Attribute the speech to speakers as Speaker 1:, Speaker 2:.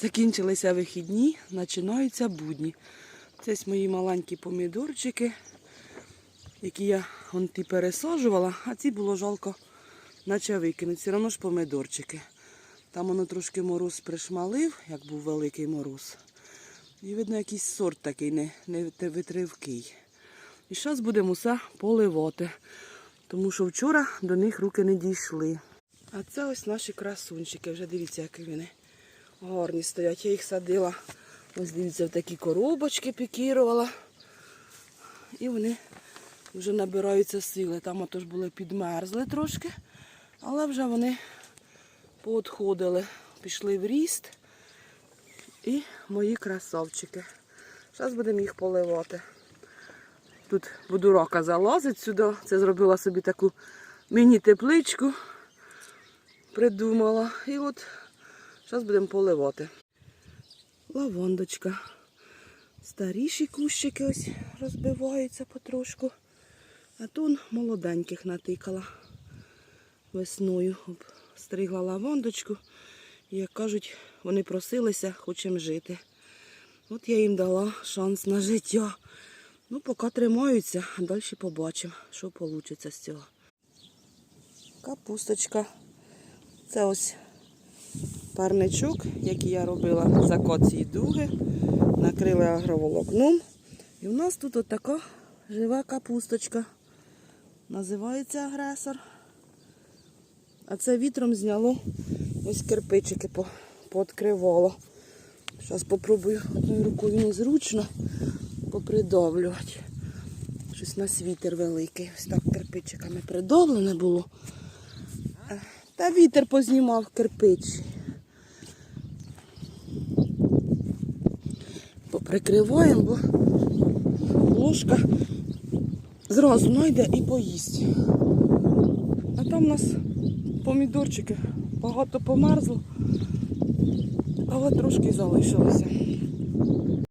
Speaker 1: Закінчилися вихідні, починаються будні. Це мої маленькі помідорчики, які я он ті пересаджувала, а ці було жалко, наче викинуть. Все одно ж помідорчики. Там воно трошки мороз пришмалив, як був великий мороз. І видно, якийсь сорт такий не, не витривкий. І зараз будемо все поливати, тому що вчора до них руки не дійшли. А це ось наші красунчики. Вже дивіться, які вони гарні стоять. Я їх садила. Ось дивіться, в такі коробочки пікірувала. І вони вже набираються сили. Там отож були підмерзли трошки, але вже вони поотходили, пішли в ріст. І мої красавчики. Зараз будемо їх поливати. Тут будурака залазить сюди. Це зробила собі таку міні-тепличку. Придумала. І от зараз будемо поливати. Лавандочка. Старіші кущики ось розбиваються потрошку. А тут молоденьких натикала весною. Стригла лавандочку. Як кажуть, вони просилися, хочемо жити. От я їм дала шанс на життя. Ну, поки тримаються, далі побачимо, що вийде з цього. Капусточка. Це ось парничок, який я робила з акації дуги. Накрили агроволокном. І в нас тут отака жива капусточка. Називається агресор. А це вітром зняло ось кирпичики по- пооткривало. Зараз спробую одною рукою незручно попридавлювати. Щось на вітер великий. Ось так кирпичиками придавлене було. Та вітер познімав кирпичі. Поприкриваємо, бо ложка зразу знайде і поїсть. А там у нас помідорчики багато померзло, але трошки залишилося.